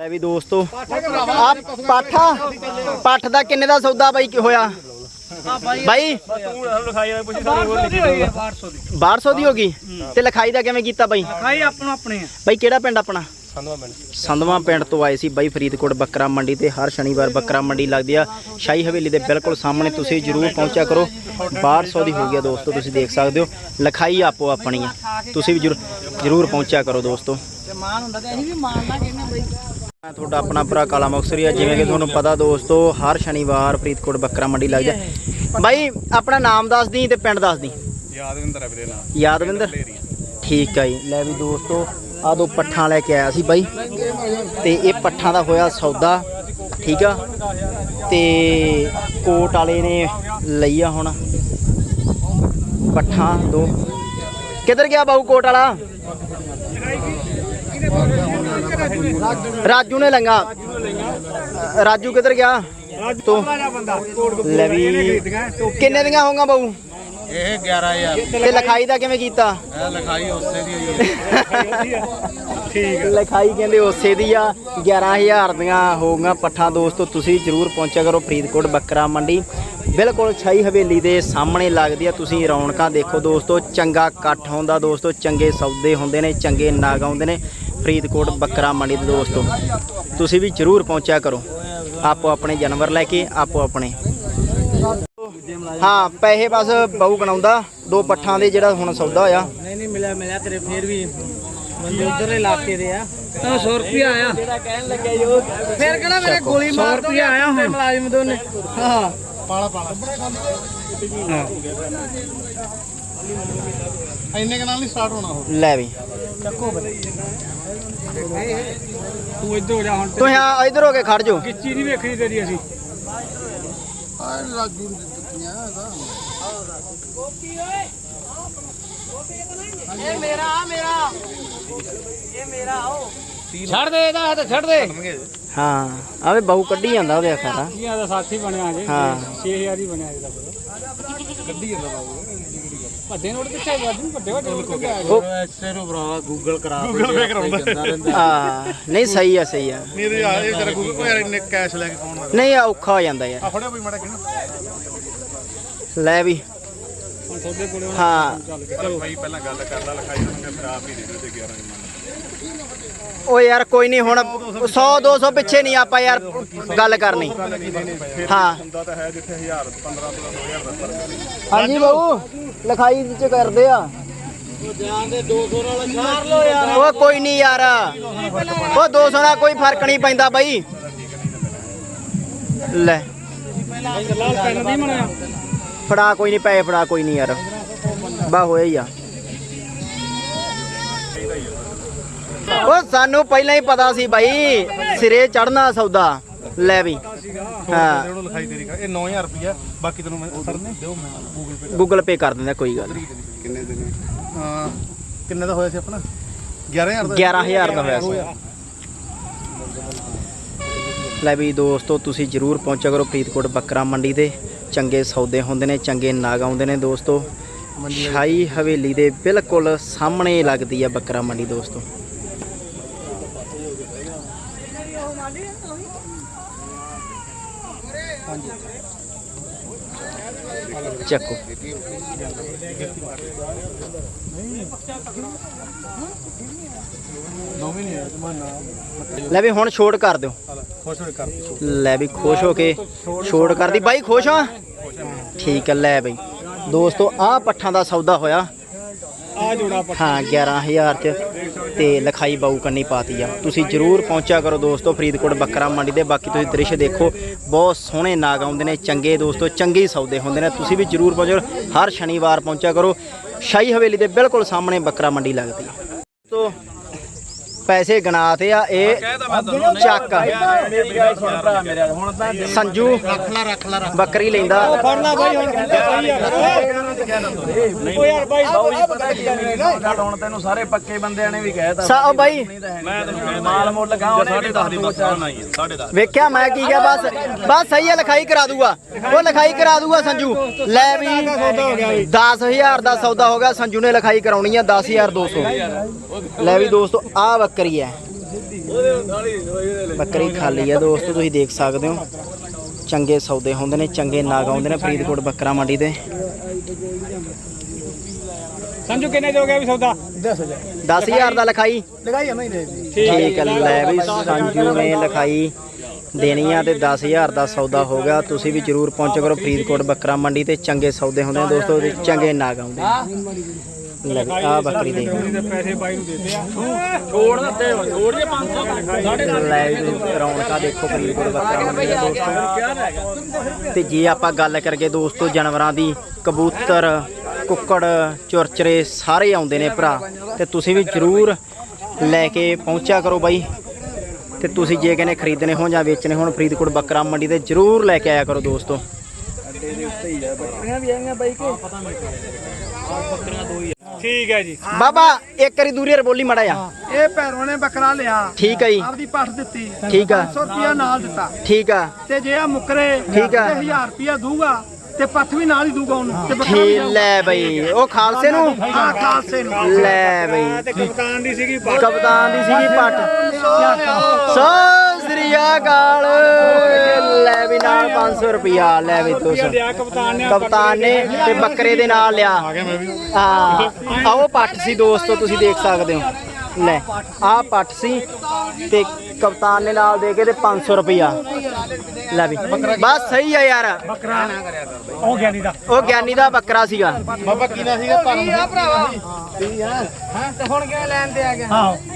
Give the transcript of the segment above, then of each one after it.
ਲੈ ਵੀ ਦੋਸਤੋ ਆ ਪਾਠਾ? ਪੱਠ ਦਾ ਕਿੰਨੇ ਦਾ ਸੌਦਾ ਬਾਈ ਕੀ ਹੋਇਆ? ਬਾਈ। 1200 ਦੀ ਹੋ ਗਈ? ਤੇ ਲਿਖਾਈ ਦਾ ਕਿਵੇਂ ਕੀਤਾ ਬਾਈ? ਖਾਈ ਆਪਣੋ ਆਪਣੇ ਆ। ਬਾਈ ਕਿਹੜਾ ਪਿੰਡ ਆਪਣਾ? ਸੰਧਵਾ ਪਿੰਡ। ਤੋਂ ਆਏ ਸੀ ਬਾਈ ਫਰੀਦਕੋਟ ਬੱਕਰਾ ਮੰਡੀ ਤੇ। ਹਰ ਸ਼ਨੀਵਾਰ ਬੱਕਰਾ ਮੰਡੀ ਲੱਗਦੀ ਆ। ਸ਼ਾਹੀ ਹਵੇਲੀ ਦੇ ਬਿਲਕੁਲ ਸਾਹਮਣੇ ਤੁਸੀਂ ਜਰੂਰ ਪਹੁੰਚਿਆ ਕਰੋ। 1200 ਦੀ ਹੋ ਗਿਆ ਦੋਸਤੋ ਤੁਸੀਂ ਦੇਖ ਸਕਦੇ ਹੋ। ਲਿਖਾਈ ਆਪੋ ਆਪਣੀ ਆ। ਤੁਸੀਂ ਵੀ ਜਰੂਰ ਜਰੂਰ ਪਹੁੰਚਿਆ ਕਰੋ ਦੋਸਤੋ। ਤੇ ਮਾਨ ਹੁੰਦਾ ਤੇ ਅਸੀਂ ਵੀ ਮਾਨਣਾ ਕਹਿੰਦੇ ਬਈ। ਮੈਂ ਤੁਹਾਡਾ ਆਪਣਾ ਭਰਾ ਕਾਲਾ ਮੁਕਸਰੀ ਆ। ਜਿਵੇਂ ਕਿ ਤੁਹਾਨੂੰ ਪਤਾ ਦੋਸਤੋ ਹਰ ਸ਼ਨੀਵਾਰ ਫਰੀਦਕੋਟ ਬੱਕਰਾ ਮੰਡੀ ਲੱਗਦੀ। ਆ ਬਾਈ ਆਪਣਾ ਨਾਮ ਦੱਸ ਦੀ ਤੇ ਪਿੰਡ ਦੱਸ ਦੀ। ਯਾਦਵਿੰਦਰ ਹੈ ਵੀਰੇ ਨਾਮ ਯਾਦਵਿੰਦਰ? ਠੀਕ ਆ ਜੀ। ਲੈ ਵੀ ਦੋਸਤੋ ਆ ਦੋ ਪੱਠਾਂ ਲੈ ਕੇ ਆਇਆ ਸੀ ਬਾਈ। ਤੇ ਇਹ ਪੱਠਾਂ ਦਾ ਹੋਇਆ ਸੌਦਾ। ਠੀਕ ਆ? ਤੇ ਕੋਟ ਵਾਲੇ ਨੇ ਲਈ ਆ ਹੁਣ ਪੱਠਾਂ ਦੋ। ਕਿੱਧਰ ਗਿਆ ਬਾਊ ਕੋਟ ਵਾਲਾ? ਰਾਜੂ ਨੇ ਲੰਗਾ। ਰਾਜੂ ਕਿੱਧਰ ਗਿਆ? ਤੋ ਲੈ ਵੀ। ਕਿੰਨੇ ਦੀਆਂ ਹੋਊਗਾ ਬਾਊ ਇਹ 11000 ਤੇ ਲਿਖਾਈ ਦਾ ਕਿਵੇਂ ਕੀਤਾ? ਇਹ ਲਿਖਾਈ ਉਸੇ ਦੀ ਹੋਈ ਠੀਕ ਲਿਖਾਈ ਕਹਿੰਦੇ ਉਸੇ ਦੀ ਆ 11000 ਦੀਆਂ ਹੋਊਗਾ ਪੱਠਾਂ ਦੋਸਤੋ ਤੁਸੀਂ ਜਰੂਰ ਪਹੁੰਚਿਆ ਕਰੋ ਫਰੀਦਕੋਟ ਬੱਕਰਾ ਮੰਡੀ। ਬਿਲਕੁਲ ਛਾਈ ਹਵੇਲੀ ਦੇ ਸਾਹਮਣੇ ਲੱਗਦੀ ਆ ਤੁਸੀਂ ਰੌਣਕਾਂ ਦੇਖੋ ਦੋਸਤੋ ਚੰਗਾ ਇਕੱਠ ਹੁੰਦਾ ਦੋਸਤੋ ਚੰਗੇ ਸੌਦੇ ਹੁੰਦੇ ਨੇ ਚੰਗੇ ਨਾਗ ਆਉਂਦੇ ਨੇ ਫਰੀਦਕੋਟ ਬੱਕਰਾ ਮੰਡੀ ਦੇ ਦੋਸਤੋ। ਤੁਸੀਂ ਵੀ ਜਰੂਰ ਪਹੁੰਚਿਆ ਕਰੋ। ਆਪੋ ਆਪਣੇ ਜਾਨਵਰ ਲੈ ਕੇ ਆਪੋ ਆਪਣੇ। ਹਾਂ ਪੈਸੇ ਬਸ ਬਹੁ ਗਣਾਉਂਦਾ ਦੋ ਪੱਠਾਂ ਦੇ ਜਿਹੜਾ ਹੁਣ ਸੌਦਾ ਹੋਇਆ। ਨਹੀਂ ਨਹੀਂ ਮਿਲਿਆ ਮਿਲਿਆ ਤੇਰੇ ਫੇਰ ਵੀ ਬੰਦੇ ਉਧਰ ਇਲਾਕੇ ਦੇ ਆ। 100 ਰੁਪਿਆ ਆਇਆ। ਜਿਹੜਾ ਕਹਿਣ ਲੱਗਿਆ ਜੋ ਫੇਰ ਕਿਹੜਾ ਮੇਰੇ ਗੋਲੀ ਮਾਰ 100 ਰੁਪਿਆ ਆਇਆ ਹੁਣ। ਮੁਲਾਜ਼ਮ ਦੋਨੇ ਹਾਂ ਪਾਲਾ ਪਾਲਾ। ਇੰਨੇ ਕੁ ਨਾਲ ਨਹੀਂ ਸਟਾਰਟ ਹੋਣਾ ਉਹ। ਲੈ ਵੀ। ਤੂੰ ਇੱਧਰ ਹੋ ਜਾ ਹੁਣ ਤੁਸੀਂ ਆ ਇਧਰ ਹੋ ਕੇ ਖੜ ਜਾਓ। ਕਿੱਚੀ ਨਹੀਂ ਵੇਖਣੀ ਤੇਰੀ ਅਸੀਂ। ਰਾਜੂ ਨੂੰ ਦਿੱਤੀਆਂ ਇਹਦਾ। ਛੱਡ ਦੇ ਇਹਦਾ ਹੱਥ ਛੱਡ ਦੇ। ਹਾਂ ਆਵੇ ਬਾਹੂ ਕੱਢੀ ਜਾਂਦਾ ਉਹਦੇ ਅੱਖਾਂ ਦਾ ਕੀ ਦਾ ਸਾਥੀ ਬਣਿਆ ਜੇ। ਹਾਂ। 6000 ਹੀ ਬਣਿਆ ਇਹਦਾ ਕੱਢੀ ਜਾਂਦਾ ਬਾਬੂ ਵੱਡੇ ਨੋਟ ਕਿੱਥੇ ਵੱਡੇ ਵੱਡੇ ਵੱਡੇ ਨੋਟ ਕਿੱਥੇ ਐਸੇ ਨੂੰ ਭਰਾ ਗੂਗਲ ਕਰਾ ਗੂਗਲ ਪੇ ਕਰਾਉਂਦਾ। ਆ ਨਹੀਂ ਸਹੀ ਆ ਸਹੀ ਆ। ਨਹੀਂ ਤੇ ਆ ਇਹ ਤੇਰਾ ਗੂਗਲ ਪੇ ਯਾਰ ਇੰਨੇ ਕੈਸ਼ ਲੈ ਕੇ ਕੌਣ ਆ ਨਹੀਂ ਆ ਔਖਾ ਹੋ ਜਾਂਦਾ ਯਾਰ। ਆ ਫੜਿਆ ਕੋਈ ਮਾੜਾ ਕਿਹਨੂੰ? ਲੈ ਵੀ। ਹਾਂ। ਚੱਲ ਭਾਈ ਪਹਿਲਾਂ ਗੱਲ ਕਰ ਲੈ ਲਿਖਾਈ ਨੂੰ ਫਿਰ ਆਪ ਹੀ ਦੇ ਦੇ 11 ਦੀ ਉਹ ਯਾਰ ਕੋਈ ਨਹੀਂ ਹੁਣ 100 200 ਪਿੱਛੇ ਨਹੀਂ ਆਪਾਂ ਯਾਰ ਗੱਲ ਕਰਨੀ। ਹਾਂ। ਹੁੰਦਾ ਤਾਂ ਹੈ ਜਿੱਥੇ 1000 15 ਤੋਂ 2000 ਦਾ ਫ਼ਰਕ ਹਾਂਜੀ ਬਾਬੂ ਲਿਖਾਈ ਚ ਕਰਦੇ ਆ। ਦੇ 200 ਨਾਲ ਮਾਰ ਲੋ ਯਾਰ ਉਹ ਕੋਈ ਨਹੀਂ ਯਾਰ। ਉਹ 200 ਦਾ ਕੋਈ ਫ਼ਰਕ ਨਹੀਂ ਪੈਂਦਾ ਬਾਈ। ਲੈ। ਲਾਲ ਪੈਨ ਨਹੀਂ ਬਣਿਆ। ਫੜਾ ਕੋਈ ਨਹੀਂ ਪੈਸੇ ਫੜਾ ਕੋਈ ਨਹੀਂ ਯਾਰ। ਬਾ ਹੋਇਆ ਹੀ ਆ। ਉਹ ਸਾਨੂੰ ਪਹਿਲਾਂ ਹੀ ਪਤਾ ਸੀ ਬਾਈ ਸਿਰੇ ਚੜਨਾ ਸੌਦਾ। ਲੈ ਵੀ। ਹਾਂ। ਲਿਖਾਈ ਤੇਰੀ ਇਹ 9000 ਰੁਪਿਆ ਬਾਕੀ ਤੈਨੂੰ ਮੈਂ ਸਰ ਨੇ ਦਿਓ ਮੈਂ ਗੂਗਲ ਪੇ ਗੂਗਲ ਪੇ ਕਰ ਦਿੰਦਾ ਕੋਈ ਗੱਲ। ਕਿੰਨੇ ਦਿਨ ਹਾਂ ਕਿੰਨੇ ਦਾ ਹੋਇਆ ਸੀ ਆਪਣਾ? 11000 ਦਾ? 11000 ਦਾ ਹੋਇਆ ਸੀ। ਲੈ ਵੀ ਦੋਸਤੋ ਤੁਸੀਂ ਜਰੂਰ ਪਹੁੰਚਿਆ ਕਰੋ ਫਰੀਦਕੋਟ ਬੱਕਰਾ ਮੰਡੀ ਤੇ। ਚੰਗੇ ਸੌਦੇ ਹੁੰਦੇ ਨੇ, ਚੰਗੇ ਨਾਗ ਆਉਂਦੇ ਨੇ ਦੋਸਤੋ। ਸ਼ਾਹੀ ਹਵੇਲੀ ਦੇ ਬਿਲਕੁਲ ਸਾਹਮਣੇ ਲੱਗਦੀ ਆ ਬੱਕਰਾ ਮੰਡੀ ਦੋਸਤੋ। ਚੱਕੋ। ਲੈ ਵੀ ਹੁਣ ਛੋਟ ਕਰ ਦਿਓ। ਖੁਸ਼ ਲੈ ਵੀ ਖੁਸ਼ ਹੋ ਕੇ ਛੋੜ ਕਰਦੀ ਬਾਈ ਖੁਸ਼ ਆ? ਠੀਕ ਹੈ ਲੈ ਬਈ। ਦੋਸਤੋ ਆਹ ਪੱਠਾਂ ਦਾ ਸੌਦਾ ਹੋਇਆ। ਆ ਜੋੜਾ ਹਾਂ 11000 ਚ। ਤੇ ਲਿਖਾਈ ਬਾਊ ਕੰਨੀ ਪਾਤੀ ਆ। ਤੁਸੀਂ ਜਰੂਰ ਪਹੁੰਚਿਆ ਕਰੋ ਦੋਸਤੋ ਫਰੀਦਕੋਟ ਬੱਕਰਾ ਮੰਡੀ ਦੇ। ਬਾਕੀ ਤੁਸੀਂ ਦ੍ਰਿਸ਼ ਦੇਖੋ ਬਹੁਤ ਸੋਹਣੇ ਨਾਗ ਆਉਂਦੇ ਨੇ ਚੰਗੇ ਦੋਸਤੋ ਚੰਗੇ ਸੌਦੇ ਹੁੰਦੇ ਨੇ। ਤੁਸੀਂ ਵੀ ਜਰੂਰ ਪਹੁੰਚੋ ਹਰ ਸ਼ਨੀਵਾਰ ਪਹੁੰਚਿਆ ਕਰੋ। ਸ਼ਾਹੀ ਹਵੇਲੀ ਦੇ ਬਿਲਕੁਲ ਸਾਹਮਣੇ ਬੱਕਰਾ ਮੰਡੀ ਲੱਗਦੀ ਹੈ ਤੋ ਪੈਸੇ ਗਣਾਤੇ ਆ ਇਹ ਚੱਕ ਸੰਜੂ ਬੱਕਰੀ ਲੈਂਦਾ ਫੜਨਾ ਬਾਈ ਹੁਣ ਕਹਿੰਦਾ ਸਹੀ ਆ ਓ ਯਾਰ ਬਾਈ ਹੁਣ ਤੈਨੂੰ ਸਾਰੇ ਪੱਕੇ ਬੰਦਿਆਂ ਨੇ ਵੀ ਕਹਿਤਾ ਸਾ ਉਹ ਬਾਈ ਮੈਂ ਤੈਨੂੰ ਮਾਲ ਮੁੱਲ ਲਗਾ ਉਹਨੇ ਵੀ ਦੱਸ ਦੀ ਬਸ ਨਹੀਂ ਵੇਖਿਆ ਮੈਂ ਕੀ ਕਿਹਾ ਬਸ ਬਸ ਸਹੀ ਹੈ ਲਿਖਾਈ ਕਰਾ ਦੂਗਾ ਉਹ ਲਿਖਾਈ ਕਰਾ ਦੂਗਾ ਸੰਜੂ ਲੈ ਵੀ 10000 ਦਾ ਸੌਦਾ ਹੋ ਗਿਆ ਸੰਜੂ ਨੇ ਲਿਖਾਈ ਕਰਾਉਣੀ ਆ 10200 ਲੈ ਵੀ ਦੋਸਤੋ ਆ ਬੱਕਰੀ ਹੈ। ਬੱਕਰੀ ਖਾਲੀ ਆ ਦੋਸਤੋ ਤੁਸੀਂ ਦੇਖ ਸਕਦੇ ਹੋ। ਚੰਗੇ ਸੌਦੇ ਹੁੰਦੇ ਨੇ ਚੰਗੇ ਨਾਗ ਆਉਂਦੇ ਨੇ ਫਰੀਦਕੋਟ ਬੱਕਰਾ ਮੰਡੀ ਦੇ। ਸੰਜੂ ਕਿੰਨੇ ਹੋ ਗਿਆ ਵੀ ਸੌਦਾ? 10000 ਦਾ ਲਿਖਾਈ? ਲਗਾਈ ਨਹੀਂ ਦੇ ਠੀਕ ਹੈ ਲੈ ਵੀ ਸੰਜੂ ਨੇ ਲਿਖਾਈ। ਦੇਣੀ ਆ ਤੇ 10000 ਦਾ ਸੌਦਾ ਹੋ ਗਿਆ। ਤੁਸੀਂ ਵੀ ਜਰੂਰ ਪਹੁੰਚੋ ਕਰੋ ਫਰੀਦਕੋਟ ਬੱਕਰਾ ਮੰਡੀ ਤੇ। ਚੰਗੇ ਸੌਦੇ ਹੁੰਦੇ ਨੇ ਦੋਸਤੋ ਤੇ ਚੰਗੇ ਨਾਗ ਆਉਂਦੇ ਨੇ। ਲੈ ਵੀ ਆ ਬੱਕਰੀ ਦੇ। ਪੈਸੇ ਬਾਈ ਨੂੰ ਦਿੱਤੇ ਆ। ਛੋੜ ਦਿੱਤੇ ਛੋੜ ਜੇ 500 ਲੈ ਵੀ ਰੌਣਕਾਂ ਦੇਖੋ ਫਰੀਦਕੋਟ ਬੱਕਰਾ ਮੰਡੀ ਦੇ ਦੋਸਤੋ ਤੇ ਜੇ ਆਪਾਂ ਗੱਲ ਕਰਗੇ ਦੋਸਤੋ ਜਾਨਵਰਾਂ ਦੀ ਕਬੂਤਰ ਕੁੱਕੜ ਚੁਰਚਰੇ ਸਾਰੇ ਆਉਂਦੇ ਨੇ ਭਰਾ। ਤੇ ਤੁਸੀਂ ਵੀ ਜਰੂਰ ਲੈ ਕੇ ਪਹੁੰਚਿਆ ਕਰੋ ਬਾਈ। ਤੇ ਤੁਸੀਂ ਜੇ ਕਹਿੰਦੇ ਖਰੀਦਣੇ ਹੋਣ ਜਾਂ ਵੇਚਣੇ ਹੋਣ ਫਰੀਦਕੋਟ ਬੱਕਰਾ ਮੰਡੀ ਤੇ ਜਰੂਰ ਲੈ ਕੇ ਆਇਆ ਕਰੋ ਦੋਸਤੋ। ਠੀਕ ਹੈ ਜੀ। ਬਾਬਾ ਇੱਕ ਵਾਰੀ ਦੂਰੀ ਰ ਬੋਲੀ ਮੜਾ ਜਾ ਇਹ ਭੈਰੋਂ ਨੇ ਬੱਕਰਾ ਲਿਆ। ਠੀਕ ਹੈ ਜੀ। ਆਪਦੀ ਪੱਠ ਦਿੱਤੀ। ਠੀਕ ਆ। 100 ਰੁਪਿਆ ਨਾਲ ਦਿੱਤਾ। ਠੀਕ ਆ। ਤੇ ਜੇ ਆ ਮੁਕਰੇ ਠੀਕ ਆ। ਤੇ 1000 ਰੁਪਿਆ ਦੂਗਾ ਤੇ ਪੱਠ ਵੀ ਨਾਲ ਹੀ ਦੂਗਾ ਉਹਨੂੰ ਤੇ ਬੱਕਰਾ ਵੀ ਲੈ ਬਈ ਉਹ ਖਾਲਸੇ ਨੂੰ? ਆ ਖਾਲਸੇ ਨੂੰ। ਲੈ ਬਈ। ਤੇ ਕਪਤਾਨ ਦੀ ਸੀਗੀ ਕਪਤਾਨ ਦੀ ਸੀਗੀ ਪੱਟ ਸੋ ਸ੍ਰੀ ਅਕਾਲ। ਲੈ 500 ਰੁਪਿਆ ਲੈ ਵੀ 200 ਦਿਆ ਕਪਤਾਨ ਨੇ ਕਪਤਾਨ ਨੇ ਤੇ ਬੱਕਰੇ ਦੇ ਨਾਲ ਲਿਆ। ਹਾਂ। ਆਓ ਪੱਟ ਸੀ ਦੋਸਤੋ ਤੁਸੀਂ ਦੇਖ ਸਕਦੇ ਹੋ। ਲੈ ਆਹ ਪੱਟ ਸੀ ਤੇ ਕਪਤਾਨ ਨੇ ਨਾਲ ਦੇ ਕੇ ਤੇ 500 ਰੁਪਿਆ ਲੈ ਵੀ। ਬਸ ਸਹੀ ਆ ਯਾਰ। ਉਹ ਗਿਆ ਨਹੀਂ ਦਾ। ਉਹ ਗਿਆਨੀ ਦਾ ਬੱਕਰਾ ਸੀਗਾ। ਬਾਬਾ ਕੀ ਨਾ ਸੀਗਾ? ਆ ਭਰਾਵਾ। ਤੇ ਹੁਣ ਕਿਵੇਂ ਲੈਣ ਤੇ ਆ ਗਿਆ? ਹਾਂ।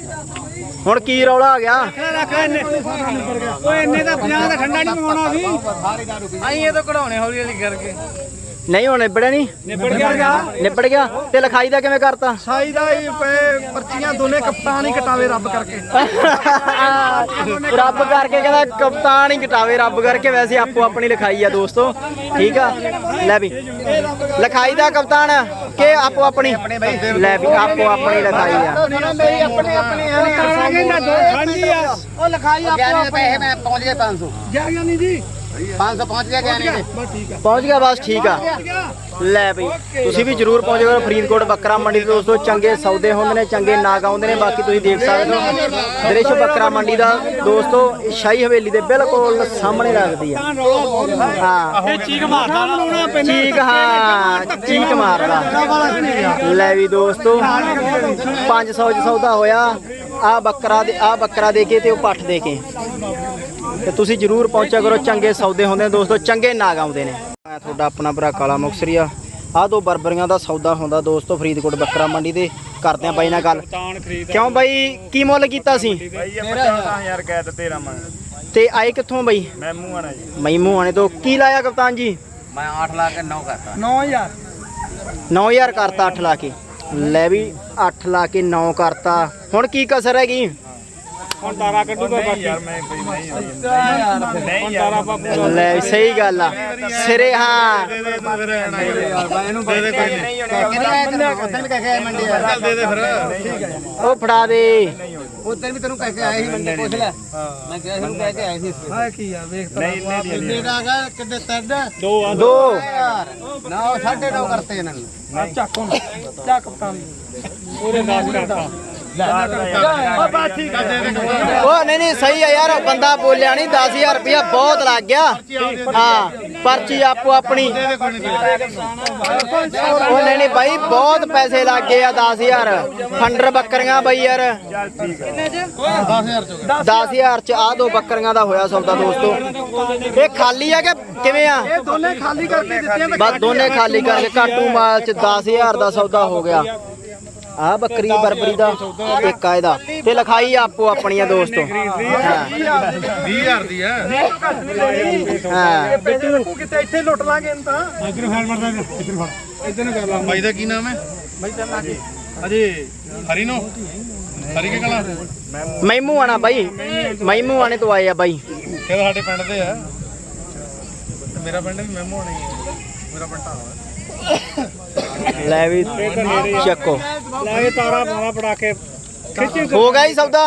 ਹੁਣ ਕੀ ਰੌਲਾ ਆ ਗਿਆ? ਓਏ ਇੰਨੇ ਦਾ 50 ਦਾ ਠੰਡਾ ਨਹੀਂ ਮੰਗਾਉਣਾ ਸੀ ਆਈ ਇਹ ਤਾਂ ਕਢਾਉਣੇ ਹੌਲੀ ਹੌਲੀ ਕਰਕੇ। ਨਹੀਂ ਹੁਣ ਨਿਬੜਿਆ ਨਹੀਂ। ਨਿਬੜ ਗਿਆ। ਨਿਬੜ ਗਿਆ। ਤੇ ਲਿਖਾਈ ਦਾ ਕਿਵੇਂ ਕਰਤਾ? ਸਾਈ ਦਾ ਹੀ ਪਏ ਪਰਚੀਆਂ ਦੋਨੇ ਕਪਤਾਨ ਹੀ ਕਟਾਵੇ ਰੱਬ ਕਰਕੇ। ਰੱਬ ਕਰਕੇ ਕਹਿੰਦਾ ਕਪਤਾਨ ਹੀ ਘਟਾਵੇ ਰੱਬ ਕਰਕੇ। ਵੈਸੇ ਆਪੋ ਆਪਣੀ ਲਿਖਾਈ ਆ ਦੋਸਤੋ। ਠੀਕ ਆ? ਲੈ ਵੀ। ਲਿਖਾਈ ਦਾ ਕਪਤਾਨ ਕਿ ਆਪੋ ਆਪਣੀ? ਲੈ ਵੀ ਆਪੋ ਆਪਣੀ ਲਿਖਾਈ ਆ। ਮੇਰੀ ਆਪਣੇ ਆਪਣੇ ਕਰਾਂਗੇ ਨਾ ਦੋ। ਖਾਂਦੀ ਆ। ਉਹ ਲਿਖਾਈ ਆਪੋ ਪੈਸੇ ਮੈਂ ਪਹੁੰਚ ਗਏ 500 ਗਿਆ ਗਿਆ ਨਹੀਂ ਜੀ। 500 ਪਹੁੰਚ ਗਿਆ ਬਸ ਠੀਕ ਆ। ਪਹੁੰਚ ਗਿਆ ਬਸ ਠੀਕ ਆ। ਲੈ ਬਈ ਤੁਸੀਂ ਵੀ ਜਰੂਰ ਪਹੁੰਚੋ ਕਰੋ ਫਰੀਦਕੋਟ ਬੱਕਰਾ ਮੰਡੀ ਦੇ ਦੋਸਤੋ ਚੰਗੇ ਸੌਦੇ ਹੁੰਦੇ ਨੇ ਚੰਗੇ ਨਾਗ ਆਉਂਦੇ ਨੇ ਬਾਕੀ ਤੁਸੀਂ ਦੇਖ ਸਕਦੇ ਹੋ। ਦ੍ਰਿਸ਼ ਬੱਕਰਾ ਮੰਡੀ ਦਾ ਦੋਸਤੋ ਸ਼ਾਹੀ ਹਵੇਲੀ ਦੇ ਬਿਲਕੁਲ ਸਾਹਮਣੇ ਲੱਗਦੀ ਆ। ਹਾਂ। ਇਹ ਚੀਕ ਮਾਰਦਾ ਲਾਉਣਾ ਪੈਂਦਾ ਚੀਕ ਹਾਂ ਚੀਕ ਮਾਰਦਾ। ਲੈ ਵੀ ਦੋਸਤੋ 500 ਚ ਸੌਦਾ ਹੋਇਆ। ਆ ਬੱਕਰਾ ਦੇ ਆ ਬੱਕਰਾ ਦੇ ਕੇ ਤੇ ਉਹ ਪੱਠ ਦੇ ਕੇ। ਤੇ ਤੁਸੀਂ ਜਰੂਰ ਪਹੁੰਚਿਆ ਕਰੋ। ਚੰਗੇ ਸੌਦੇ ਹੁੰਦੇ ਨੇ ਦੋਸਤੋ ਚੰਗੇ ਨਾਗ ਆਉਂਦੇ ਨੇ। ਮੈਂ ਤੁਹਾਡਾ ਆਪਣਾ ਭਰਾ ਕਾਲਾ ਮੁਕਸਰੀਆ। ਆ ਦੋ ਬਰਬਰੀਆਂ ਦਾ ਸੌਦਾ ਹੁੰਦਾ ਦੋਸਤੋ ਫਰੀਦਕੋਟ ਬੱਕਰਾ ਮੰਡੀ ਦੇ। ਕਰਦੇ ਆ ਬਾਈ ਨਾਲ ਗੱਲ। ਕਿਉਂ ਬਾਈ? ਕੀ ਮੁੱਲ ਕੀਤਾ ਸੀ? ਭਾਈ ਇਹ 50000 ਕਹਿ ਤੇ ਤੇਰਾ ਮੰਗ। ਤੇ ਆਏ ਕਿੱਥੋਂ ਬਾਈ? ਮੈਂ ਮੂੰਹ ਆਣਾ ਜੀ। ਮਈਮੂ ਆਣੇ ਤੋਂ। ਕੀ ਲਾਇਆ ਕਪਤਾਨ ਜੀ? ਮੈਂ 8 ਲਾ ਕੇ 9 ਕਰਤਾ। 9000 9000 ਕਰਤਾ 8 ਲਾ ਕੇ। ਲੈ ਵੀ 8 ਲਾ ਕੇ 9 ਕਰਤਾ। ਹੁਣ ਕੀ ਕਸਰ ਹੈਗੀ? ਹੁਣ ਤਾਰਾ ਕੱਢੂਗਾ ਨਹੀਂ ਬਾਕੀ। ਯਾਰ ਮੈਂ ਭਾਈ ਨਹੀਂ ਨਹੀਂ ਨਹੀਂ ਯਾਰ ਤਾਰਾ ਬਾਪੂ ਲੈ ਸਹੀ ਗੱਲ ਆ। ਸਿਰੇ ਹਾਂ। ਦੇ ਦੇ ਕੋਈ ਨਹੀਂ ਉਦੋਂ ਵੀ ਕਹਿ ਮੰਡੀ ਆ। ਚੱਲ ਦੇ ਦੇ ਫਿਰ। ਉਹ ਫੜਾ ਦੇ। ਉਦੋਂ ਵੀ ਤੈਨੂੰ ਕਹਿ ਕੇ ਆਏ ਸੀ ਮੰਡੀ ਪੁੱਛ ਲੈ। ਮੈਂ ਕਿਹਾ ਸੀ ਕਹਿ ਕੇ ਆਏ ਸੀ ਹਾਂ ਕੀ ਆ ਵੇਖ ਤਾਂ ਨਹੀਂ ਨਹੀਂ ਨਹੀਂ ਕਿੰਨੇ ਦਾ ਹੈਗਾ ਕਿੰਨੇ ਤਿੰਨ? ਦੋ ਆ। ਦੋ। ਯਾਰ 9 9.5 ਕਰਤੇ ਇਹਨਾਂ ਨੇ। ਚੱਕ ਹੁਣ। ਚੱਕ ਕਪਤਾਨ ਉਹਦੇ 10 ਕਰਤਾ। ਉਹ ਨਹੀਂ ਨਹੀਂ ਸਹੀ ਆ ਯਾਰ ਉਹ ਬੰਦਾ ਬੋਲਿਆ ਨਹੀਂ 10000 ਰੁਪਇਆ ਬਹੁਤ ਲੱਗ ਗਿਆ। ਹਾਂ ਪਰਚੀ ਆਪੋ ਆਪਣੀ। ਉਹ ਨਹੀਂ ਨਹੀਂ ਬਾਈ ਬਹੁਤ ਪੈਸੇ ਲੱਗ ਗਏ ਆ 10000 ਫੰਡਰ ਬੱਕਰੀਆਂ ਬਾਈ ਯਾਰ। 10000 ਚ ਆ ਦੋ ਬੱਕਰੀਆਂ ਦਾ ਹੋਇਆ ਸੌਦਾ ਦੋਸਤੋ। ਇਹ ਖਾਲੀ ਆ ਕਿ ਕਿਵੇਂ ਆ? ਇਹ ਦੋਨੇ ਖਾਲੀ ਕਰਕੇ ਦਿੱਤੀਆਂ ਤੇ ਬਸ ਦੋਨੇ ਖਾਲੀ ਕਰਕੇ ਕਾਟੂ ਮਾਲ ਚ 10000 ਦਾ ਸੌਦਾ ਹੋ ਗਿਆ। ਆ ਬੱਕਰੀ ਬਰਬਰੀ ਦਾ ਇੱਕ ਆ ਇਹਦਾ। ਤੇ ਲਿਖਾਈ ਆਪੋ ਆਪਣੀਆਂ ਦੋਸਤੋ। ਹਾਂ 20000 ਦੀ ਆ। ਹਾਂ। ਬੇਟੇ ਨੂੰ ਕਿਤੇ ਇੱਥੇ ਲੁੱਟ ਲਾਂਗੇ ਇਹਨੂੰ ਤਾਂ। ਇਧਰ ਫੜ ਮਰਦਾ ਇਧਰ ਫੜ। ਇਧਰ ਨੂੰ ਕਰ ਲਾ। ਬਾਈ ਦਾ ਕੀ ਨਾਮ ਹੈ? ਬਾਈ ਦਾ ਕੀ? ਅਜੇ ਹਰੀ ਨੂੰ? ਹਰੀ ਕੇ ਕਲਾ? ਮੈਮੂ ਆਣਾ ਬਾਈ। ਮੈਮੂ ਆਣੇ ਤੋਂ ਆਏ ਆ ਬਾਈ। ਇਹ ਸਾਡੇ ਪਿੰਡ ਦੇ ਆ। ਤੇ ਮੇਰਾ ਪਿੰਡ ਵੀ ਮਹਿਮੋ ਆਣੀ ਹੈ ਮੇਰਾ ਪਿੰਡ ਢਾਲਾ ਲੈ ਵੀ ਚੱਕੋ। ਲੈ ਇਹ ਤਾਰਾ ਪਾਵਾ ਪੜਾ ਕੇ ਹੋ ਗਿਆ ਜੀ ਸੌਦਾ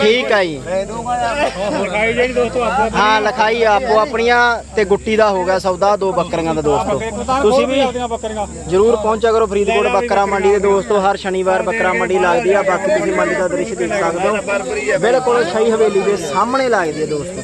ਠੀਕ ਆ ਜੀ। ਲਿਖਾਈ ਜਿਹੜੀ ਦੋਸਤੋ ਆਪੋ ਹਾਂ ਲਿਖਾਈ ਆਪੋ ਆਪਣੀਆਂ ਤੇ ਗੁੱਟੀ ਦਾ ਹੋ ਗਿਆ ਸੌਦਾ ਦੋ ਬੱਕਰੀਆਂ ਦਾ ਦੋਸਤੋ। ਤੁਸੀਂ ਵੀ ਬੱਕਰੀਆਂ। ਜਰੂਰ ਪਹੁੰਚਿਆ ਕਰੋ ਫਰੀਦਕੋਟ ਬੱਕਰਾ ਮੰਡੀ ਦੇ ਦੋਸਤੋ ਹਰ ਸ਼ਨੀਵਾਰ ਬੱਕਰਾ ਮੰਡੀ ਲੱਗਦੀ ਆ ਬਾਕੀ ਤੁਸੀਂ ਮੰਡੀ ਦਾ ਦ੍ਰਿਸ਼ ਦੇਖ ਸਕਦੇ ਹੋ। ਬਿਲਕੁਲ ਸ਼ਾਹੀ ਹਵੇਲੀ ਦੇ ਸਾਹਮਣੇ ਲੱਗਦੀ ਹੈ ਦੋਸਤੋ।